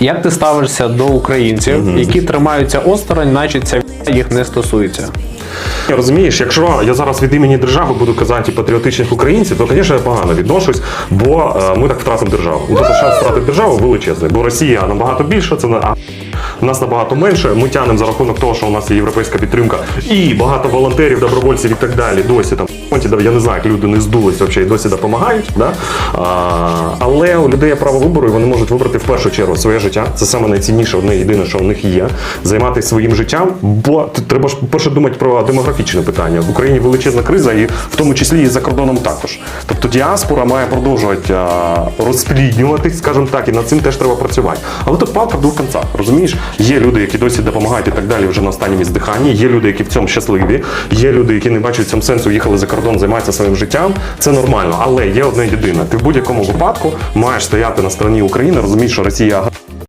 Як ти ставишся до українців, які тримаються осторонь, наче ця їх не стосується? Розумієш, якщо я зараз від імені держави буду казати патріотичних українців, то, звісно, я погано відношусь, бо е, ми так втратимо державу. У тобто шанс втратити державу величезний, бо Росія набагато більша, це не а нас набагато менше. Ми тянемо за рахунок того, що у нас є європейська підтримка і багато волонтерів, добровольців і так далі. Досі там я не знаю, як люди не здулись і досі допомагають. Да? А, але у людей є право вибору, і вони можуть вибрати в першу чергу своє життя. Це саме найцінніше, одне єдине, що в них є. Займатися своїм життям, бо треба ж перше думати про демографічне питання. В Україні величезна криза, і в тому числі і за кордоном також. Тобто діаспора має продовжувати розпліднюватись, скажімо так, і над цим теж треба працювати. Але тут палка в двох кінцях. Розумієш, є люди, які досі допомагають і так далі вже на останньому здиханні. Є люди, які в цьому щасливі. Є люди, які не бачать в цьому сенсу, їхали за кордон, займаються своїм життям. Це нормально. Але є одне єдине. Ти в будь-якому випадку маєш стояти на стороні України, розумієш, що Росія